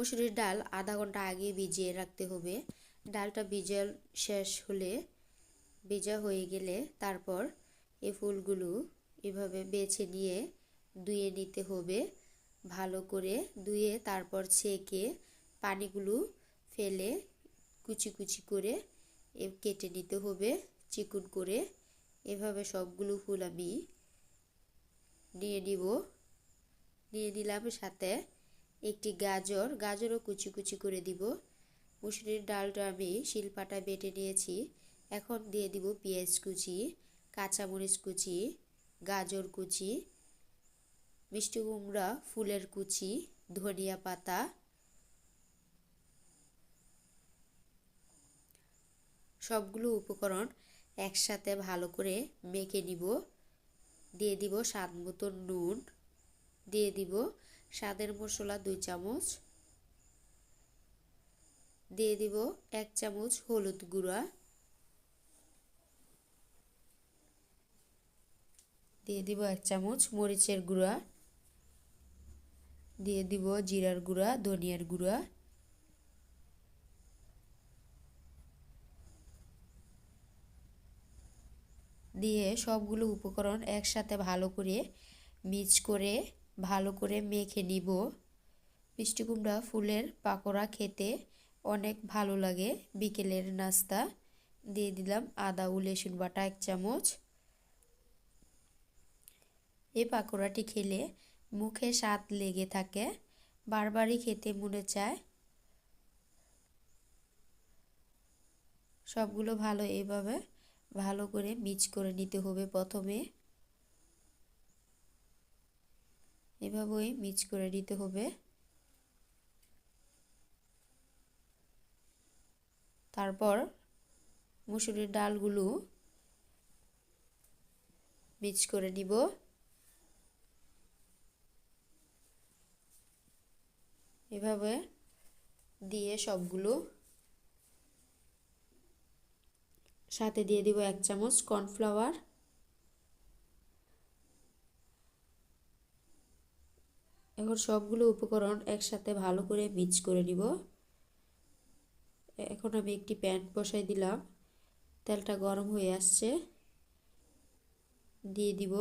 মুসুরির ডাল আধা ঘণ্টা আগে ভিজিয়ে রাখতে হবে। ডালটা ভিজা শেষ হলে, ভেজা হয়ে গেলে তারপর এই ফুলগুলো এভাবে বেছে নিয়ে ধুয়ে নিতে হবে। ভালো করে ধুয়ে তারপর ছেঁকে পানিগুলো ফেলে কুচি কুচি করে এ কেটে নিতে হবে। চিকুন করে এভাবে সবগুলো ফুল আমি নিয়ে নিব। নিয়ে নিলাম সাথে একটি গাজর, গাজরও কুচি কুচি করে দিব। মুসুরির ডালটা আমি শিলপাটা বেটে নিয়েছি। এখন দিয়ে দিব পেঁয়াজ কুচি, কাঁচামরিচ কুচি, গাজর কুচি, মিষ্টি কুমড়া, ফুলের কুচি, ধনিয়া পাতা, সবগুলো উপকরণ একসাথে ভালো করে মেখে নিব। দিয়ে দিব স্বাদ মতো নুন। দিয়ে দিব স্বাদের মশলা দুই চামচ। দিয়ে দিব এক চামচ হলুদ গুঁড়া। দিয়ে দিব এক চামচ মরিচের গুঁড়া। দিয়ে দিব জিরার গুঁড়া, ধনিয়ার গুঁড়া। দিয়ে সবগুলো উপকরণ একসাথে ভালো করে মিক্স করে ভালো করে মেখে নিব। মিষ্টি কুমড়া, ফুলের পাকোড়া খেতে অনেক ভালো লাগে। বিকেলের নাস্তা দিয়ে দিলাম আদা ও লেসুন বাটা এক চামচ। এই পাকোড়াটি খেলে মুখে স্বাদ লেগে থাকে, বারবারই খেতে মনে চায়। সবগুলো ভালো এইভাবে ভালো করে মিক্স করে নিতে হবে প্রথমে। এভাবেই মিক্স করে দিতে হবে। তারপর মুসুরির ডালগুলো মিক্স করে নিব। এভাবে দিয়ে সবগুলো সাথে দিয়ে দিব এক চামচ কর্নফ্লাওয়ার। এখন সবগুলো উপকরণ একসাথে ভালো করে মিক্স করে নিব। এখন আমি একটি প্যান বসাই দিলাম। তেলটা গরম হয়ে আসছে। দিয়ে দিব।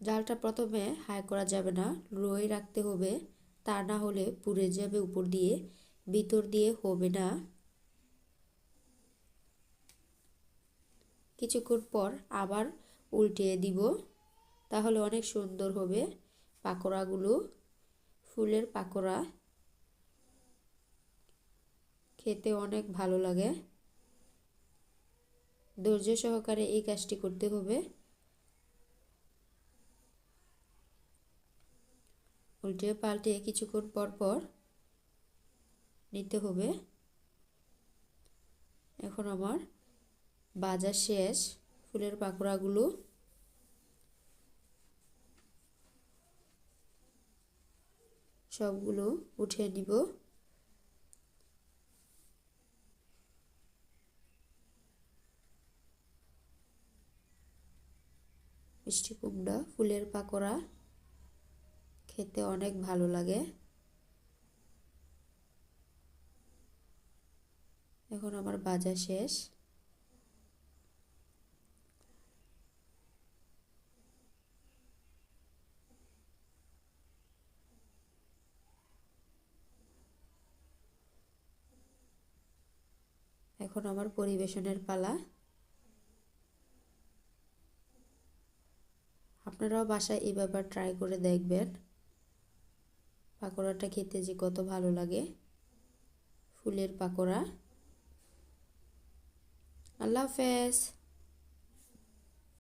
জালটা প্রথমে হাই করা যাবে না লোয়ে রাখতে হবে। তা না হলে পুড়ে যাবে উপর দিয়ে, ভিতর দিয়ে হবে না। কিছুক্ষণ পর আবার উল্টিয়ে দিব। তাহলে অনেক সুন্দর হবে পাকোড়াগুলো। ফুলের পাকোড়া। খেতে অনেক ভালো লাগে। ধৈর্য সহকারে এই কাজটি করতে হবে। উল্টে পাল্টে কিছুক্ষণ পর পর নিতে হবে। এখন আমার বাজার শেষ। ফুলের পাকোড়াগুলো সবগুলো উঠে নিব। মিষ্টি কুমড়া, ফুলের পাকোড়া খেতে অনেক ভালো লাগে। এখন আমার বাজার শেষ। এখন আমার পরিবেশনের পালা। আপনারাও বাসায় এই ব্যাপার ট্রাই করে দেখবেন। পাকোড়াটা খেতে যে কত ভালো লাগে। ফুলের পাকোড়া। আল্লাহ হাফেজ।